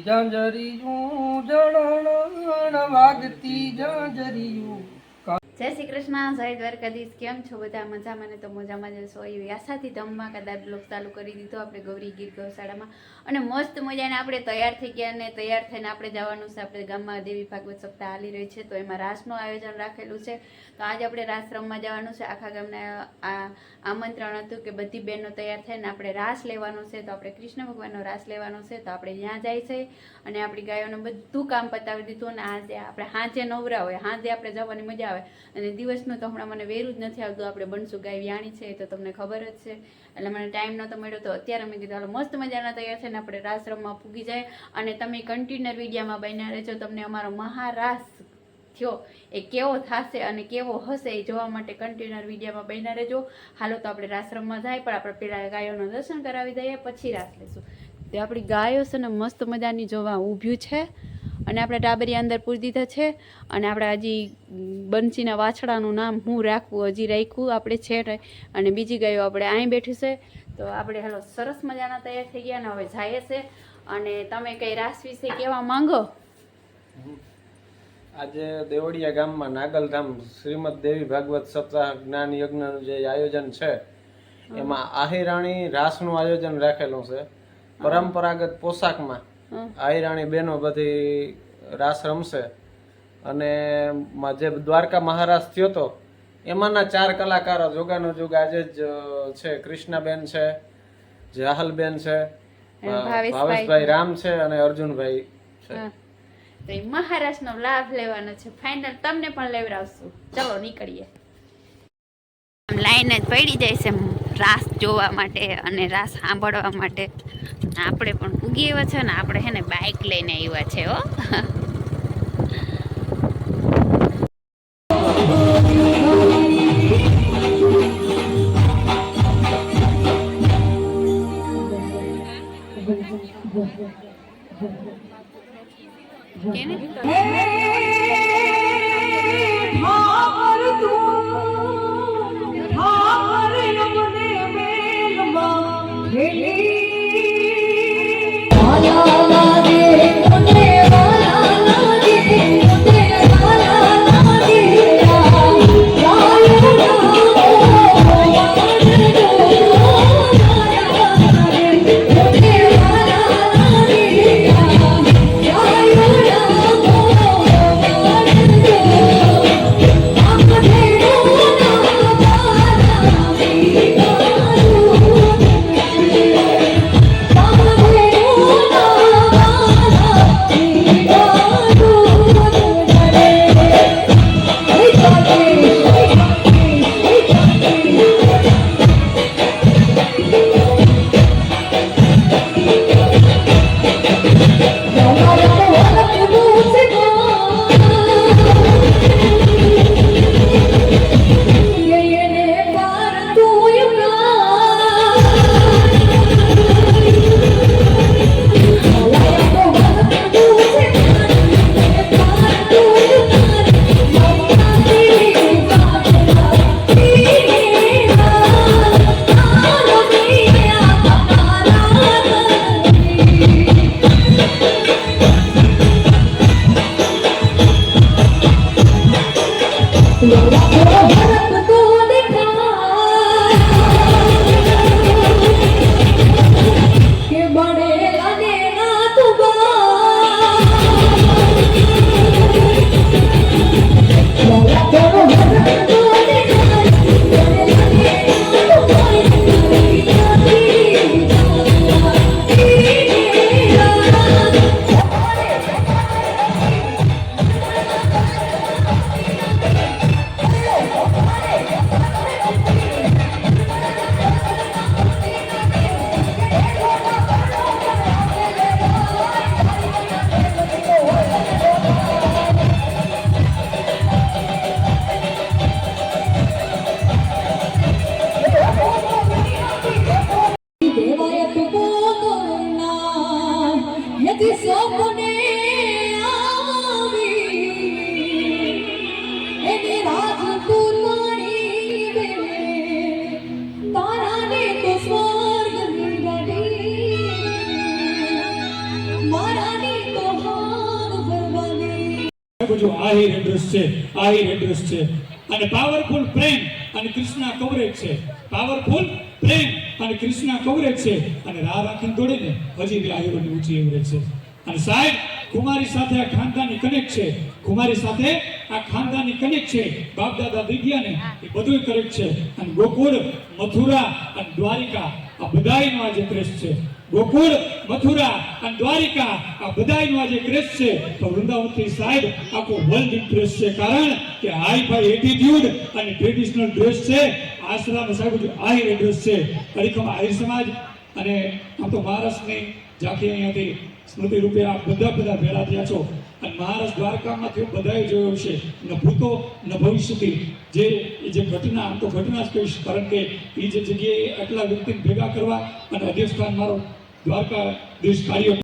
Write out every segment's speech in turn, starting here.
જાંજરિયું જણ વાગતી જાંજરિયું. જય શ્રી કૃષ્ણ, જય દ્વારકાધીશ. કેમ છો બધા? મજામાં ને તો મજામાં જ એવી આશાથી ધમમાં કદાચ બ્લોક ચાલુ કરી દીધો આપણે ગૌરી ગીર ગૌશાળામાં. અને મસ્ત મજાને આપણે તૈયાર થઈ ગયા અને તૈયાર થઈને આપણે જવાનું છે. આપણે ગામમાં દેવી ભાગવત સપ્તાહ હાલી રહી છે, તો એમાં રાસનું આયોજન રાખેલું છે. તો આજે આપણે રાસ રમવા જવાનું છે. આખા ગામને આ આમંત્રણ હતું કે બધી બહેનો તૈયાર થઈને આપણે રાસ લેવાનો છે. તો આપણે કૃષ્ણ ભગવાનનો રાસ લેવાનો છે. તો આપણે ત્યાં જાય છે અને આપણી ગાયોને બધું કામ પતાવી દીધું અને આજે આપણે હાંજે નવરા હોય. હાંજે આપણે જવાની મજા આવે. અને દિવસનું તો હમણાં મને વેરું જ નથી આવતું. આપણે બનશું ગાય વ્યાણી છે તો તમને ખબર જ છે. એટલે મને ટાઈમ નહોતો મળ્યો તો અત્યારે મેં કીધું, હાલો, મસ્ત મજાના તૈયાર છે ને આપણે રાસરમમાં ફૂગી જાય. અને તમે કન્ટિન્યુઅર વિડીયામાં બન્યા રહેજો. તમને અમારો મહારાસ થયો. એ કેવો થશે અને કેવો હશે એ જોવા માટે કન્ટેનર વિડીયોમાં બન્યા રહેજો. હાલો, તો આપણે રાશ્રમમાં જાય, પણ આપણે પેલા ગાયોનું દર્શન કરાવી દઈએ, પછી રાસ લેશું. તે આપણી ગાયો છે ને મસ્ત મજાની જોવા ઊભ્યું છે. અને આપણે ટાબરિયા અંદર પૂરી દીધા છે. અને આપણે હજી બંસીના વાછડાનું નામ હું રાખવું હજી રાખ્યું. આપણે છે. અને બીજી ગાયો આપણે અહીં બેઠી છે. તો આપણે હેલો સરસ મજાના તૈયાર થઈ ગયા ને હવે જાય છે. અને તમે કઈ રાસ વિશે કહેવા માંગો? આજે દેવળિયા ગામમાં નાગલધામ શ્રીમદ દેવી ભાગવત સપ્તાહ જ્ઞાન યજ્ઞનું જે આયોજન છે એમાં આહિરાણી રાસનું આયોજન રાખેલું છે. પરંપરાગત પોશાકમાં હં. આહિરાણી બહેનો બધી રાસ રમશે અને જે દ્વારકા મહારાજ થયો તો એમાંના ચાર કલાકારો જોગાનો જોગ આજે જ છે કૃષ્ણાબેન છે જાહલબેન છે ભાવેશભાઈ. રામ છે અને અર્જુનભાઈ છે. તો એ મહારાષ્ટ્રનો લાભ લેવાનો છે ફાઇનલ તમને પણ લેવડાવશું ચલો નીકળીએ લાઈન જ પડી જાય છે રાસ જોવા માટે અને રાસ સાંભળવા માટે. આપણે પણ ઉગી એવા છે ને આપણે હે ને બાઇક લઈને આવ્યા છે, હો. યદિ આહિર એડ્રેસ છે, આહિર એડ્રેસ છે. અને પાવરફુલ પ્રેમ અને કૃષ્ણા કવરેજ છે. પાવરફુલ પ્રેમ અને કૃષ્ણા કવરેજ છે. અને રાહ રાખીને દોડે હજી બી આહિરોની ઊંચી એવરેજ છે. અને સાહેબ, કુમારી સાથે આ ખાનદાની કનેક્ટ છે. કુમારી સાથે આ ખાનદાની કનેક્ટ છે. બાપ દાદા દીદિયા ને એ બધું કરેક્ટ છે. અને ગોકુળ, મથુરા અને દ્વારિકા આ બધાયનો આજે ક્રેશ છે. ગોકુળ, મથુરા અને દ્વારિકા આ બધાયનો આજે ક્રેશ છે. તો વૃંદાવનથી સાહેબ, આખો વર્લ્ડ ઇન્ટરેસ્ટ છે. કારણ કે હાઈ ફાઈ એટીટ્યુડ અને ટ્રેડિશનલ ડ્રેસ છે. આશ્રમ સાહેબ આહિર એડ્રેસ છે. ખરેખર આહિર સમાજ અને આમ તો મહારાષ્ટ્રની ઝાંખી અહીંયાથી સ્મૃતિ રૂપે આ બધા બધા ભેળા થયા છો. અને દ્વારકામાં દ્વારકામાંથી બધાએ જોયું છે, ન ભૂતો, ન ભવિષ્યથી જે જે ઘટના, આમ તો ઘટના જ કહીશ, કારણ કે એ જે જગ્યાએ આટલા વ્યક્તિને ભેગા કરવા અને અધ્યક્ષસ્થાન મારો દ્વારકા દેશ કાર્ય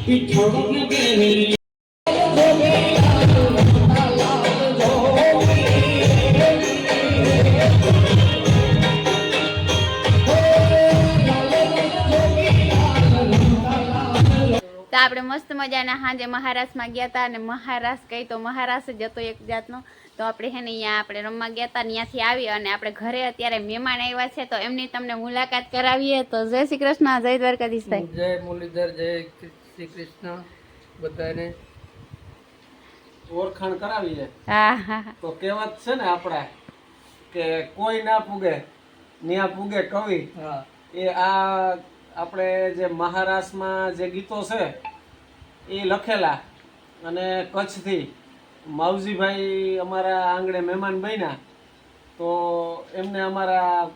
આપણે મસ્ત મજાના સાંજે મહારાષ્ટ્રમાં ગયા હતા અને મહારાષ્ટ્ર કહી તો મહારાષ્ટ્ર જ હતો એક જાતનો. તો આપણે હે ને અહીંયા આપણે રમવા ગયા હતા ત્યાંથી આવી અને આપણે ઘરે અત્યારે મહેમાન આવ્યા છે તો એમની તમને મુલાકાત કરાવીએ. તો જય શ્રી કૃષ્ણ, જય દ્વારકાધીશ જય મુરલીધર, જય શ્રી કૃષ્ણ બધાને ઓળખાણ કરાવીએ હા હા હા. તો કહેવત છે ને આપણા કે કોઈ ના પૂગે ન્યા પૂગે કવિ. એ આ આપણે જે મહારાષ્ટ્રમાં જે ગીતો છે એ લખેલા અને કચ્છથી માવજીભાઈ અમારા આંગણે મહેમાન બન્યા તો એમને અમારા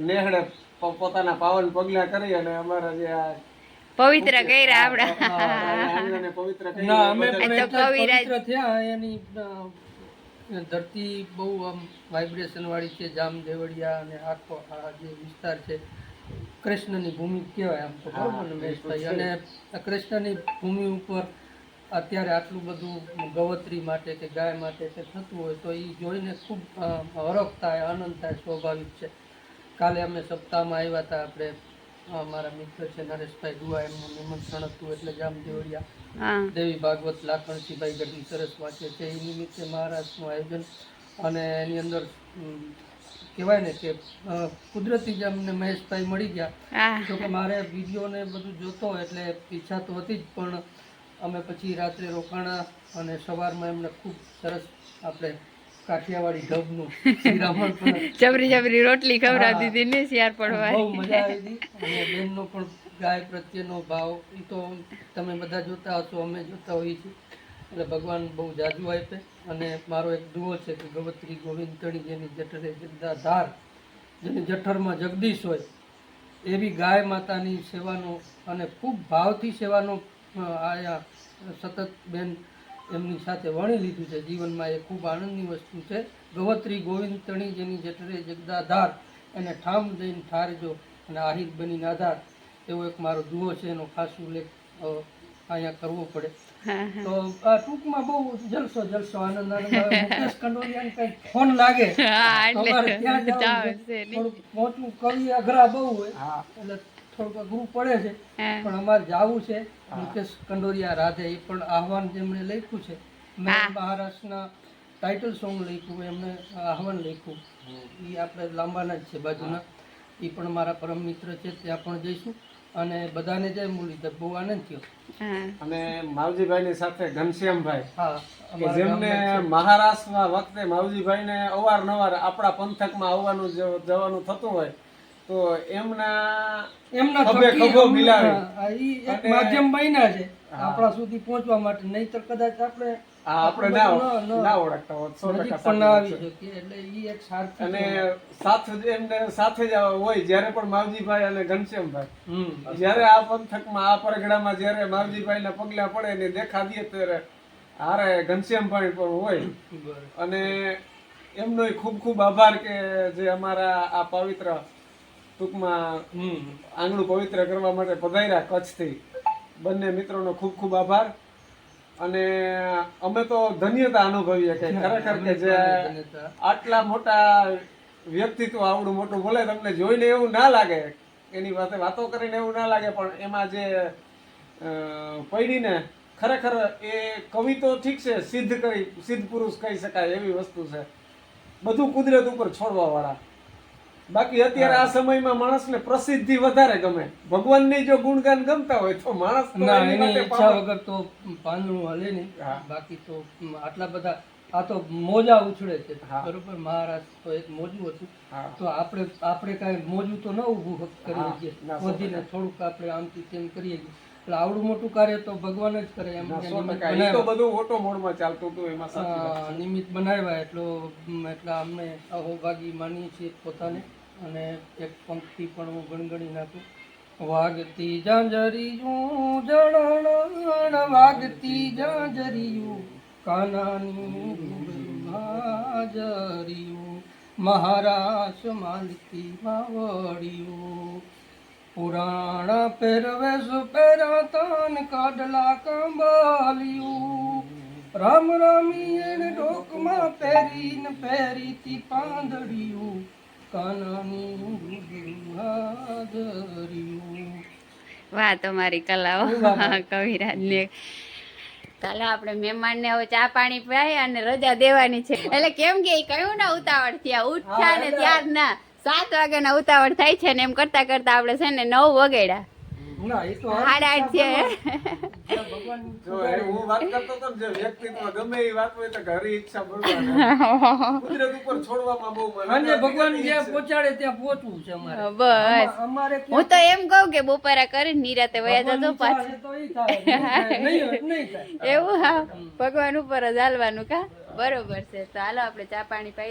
નેહડે પોતાના પાવન પગલાં કરી અને અમારા જે આ પવિત્ર કર્યા આપણા. પવિત્ર ના અમે થયા એની ધરતી બહુ આમ વાઇબ્રેશન વાળી છે જામ દેવળિયા અને આખો આ જે વિસ્તાર છે કૃષ્ણની ભૂમિ કહેવાય આમ તો બરોબર ને મહેશભાઈ અને કૃષ્ણની ભૂમિ ઉપર અત્યારે આટલું બધું ગવત્રી માટે કે ગાય માટે કે થતું હોય તો એ જોઈને ખૂબ હરખ થાય આનંદ થાય સ્વાભાવિક છે. કાલે અમે સપ્તાહમાં આવ્યા હતા આપણે મારા મિત્ર છે નરેશભાઈ દુઆ એમનું નિમંત્રણ હતું એટલે જામ દેવડિયા દેવી ભાગવત લાખણસિંહભાઈ ગઢવી સરસ વાંચે છે. એ નિમિત્તે મહારાષ્ટ્રનું આયોજન અને એની અંદર કહેવાય ને કે કુદરતી જ અમને મહેશભાઈ મળી ગયા. જો કે મારે વીડિયો ને બધું જોતો એટલે ઈચ્છા તો હતી જ પણ અમે પછી રાત્રે રોકાણા અને સવારમાં એમને ખૂબ સરસ આપણે કાઠિયાવાડી ઢબનું જબરી જબરી રોટલી ખવડાવતી હતી ને શિયાર બહુ મજા આવી હતી. અને બેનનો પણ ગાય પ્રત્યેનો ભાવ એ તો તમે બધા જોતા હશો અમે જોતા હોઈએ છીએ. એટલે ભગવાન બહુ જાજુ આપે. અને મારો એક દુઓ છે કે ગવત્રી ગોવિંદ તણી જેની જઠરે જગદાધાર જેની જઠરમાં જગદીશ હોય એવી ગાય માતાની સેવાનો અને ખૂબ ભાવથી સેવાનો આયા સતત બેન એમની સાથે વણી લીધું છે. જીવનમાં એ ખૂબ આનંદની વસ્તુ છે. ગવત્રી ગોવિંદ તણી જેની જઠરે જગદાધાર એને ઠામ જઈને ઠારજો અને આહિર બનીને આધાર. એવો એક મારો દુઓ છે એનો ખાસ ઉલ્લેખ અહીંયા કરવો પડે. તો આ ટૂંકમાં બહુ જલસો જલસો આનંદ આનંદ. મુકેશ કંડોરિયાને કંઈક ફોન લાગે. હા, તો એટલે અમારે ત્યાં જવાનું. થોડુંક પહોંચવું કવિ અઘરા બહુ હોય. હા. એટલે થોડુંક અઘરું પડે છે પણ અમારે જાવું છે. મુકેશ કંડોરિયા રાધે એ પણ આહવાન જેમણે લખ્યું છે. મેં મહારાષ્ટ્રના ટાઇટલ સોંગ લખ્યું એમને આહવાન લખ્યું. એ આપણે લાંબાના જ છે બાજુના. એ પણ મારા પરમ મિત્ર છે ત્યાં પણ જઈશું. અને બધાને જય મુરલીધર બહુ આનંદ થયો. અને અને માવજીભાઈની સાથે ઘનશ્યામભાઈ હા જેમને. મહારાષ્ટ્રમાં વખતે માવજીભાઈને અવારનવાર આપણા પંથકમાં આવવાનું જવાનું થતું હોય તો એમના એમના ખભો મિલાવી. એક માધ્યમ બન્યા છે આપણા સુધી પહોંચવા માટે. નહીતર કદાચ આપણે આ આપણે ન- ના ના ઓળખતા હોત સો ટકા પણ આવી સાચી વાત છે. શકીએ એટલે ઈ એક સારથી અને સાથે જ એમને સાથે જ હોય જ્યારે પણ માવજીભાઈ અને ઘનશ્યામભાઈ જ્યારે આ પંથકમાં આ પરગડામાં જ્યારે માવજીભાઈના પગલા પડે ને દેખા દે ત્યારે હારે ઘનશ્યામભાઈ પણ હોય. અને એમનો ખૂબ ખૂબ આભાર કે જે અમારા આ પવિત્ર ટૂંકમાં આંગણું પવિત્ર કરવા માટે પધાર્યા કચ્છથી. બંને મિત્રોનો ખૂબ ખૂબ આભાર. અને અમે તો ધન્યતા અનુભવીએ કે ખરેખર કે જે આટલા મોટા વ્યક્તિત્વ આવડું મોટું બોલે તમને જોઈને એવું ના લાગે એની વાતે વાતો કરીને એવું ના લાગે પણ એમાં જે પૈડીને ખરેખર એ કવિ તો ઠીક છે સિદ્ધ કરી સિદ્ધ પુરુષ કહી શકાય એવી વસ્તુ છે. બધું કુદરત ઉપર છોડવા વાળા બાકી અત્યારે આ સમયમાં માણસને પ્રસિદ્ધિ વધારે ગમે. ભગવાનની જો ગુણગાન ગમતા હોય તો માણસ ના એની ઈચ્છા વગર તો પાંદડું હલે નહીં. બાકી તો આટલા બધા આ તો મોજા ઉછળે છે. બરોબર? મહારાષ્ટ્ર તો એક મોજું હતું. તો આપણે આપણે કાંઈ મોજું તો ન ઊભું કરીએ સો વધીને થોડુંક આપણે આમથી તેમ કરીએ છીએ. એટલે આવડું મોટું કાર્ય તો ભગવાન જ કરે એમ તો. બધું ઓટો મોડમાં ચાલતું હતું એમાં નિમિત્ત બનાવ્યા. એટલો એટલા અમને અહોભાગી માનીએ છીએ પોતાને. અને એક પંક્તિ પણ હું ગણગણી નાખું. વાગતી જાંજરિયું જણણ વાગતી જાંજરિયું કાનાની મહારાજ માલતી માવડિયું પુરાણા પહેરવેશ પહેરાતાન કાઢલા કંબાલિયું. રામ રામી એને ડોકમાં પહેરીને પહેરીતી પાંદડિયું. વાહ તમારી કલાઓ કવિરાજને. ચાલો આપણે મહેમાનને હવે ચા પાણી પીવાય અને રજા દેવાની છે. એટલે કેમ કે કયું ના ઉતાવળ થયા? ઉઠ્યા ને ત્યાર ના સાત વાગ્યાના ઉતાવળ થાય છે ને એમ કરતા કરતા આપણે છે ને નવ વગેડા આઠ છે. ભગવાન. હું વાત કરતો હતો જે વ્યક્તિત્વ ગમે એ વાત હોય તો ઘરે ઈચ્છા ભરવાની. કુદરત ઉપર છોડવામાં બહુ મને સાંજે ભગવાન જ્યાં પહોંચાડે ત્યાં પહોંચવું છે અમારે. બસ. અમારે હું તો એમ કહું કે બપોરા કરી નિરાતે વયા જતો પાછું. ચાહે તો ઈ થાય. નહીં નહીં થાય. એવું હા. ભગવાન ઉપર જ હાલવાનું કા? બરોબર છે. તો હાલો આપણે ચા પાણી પાઈ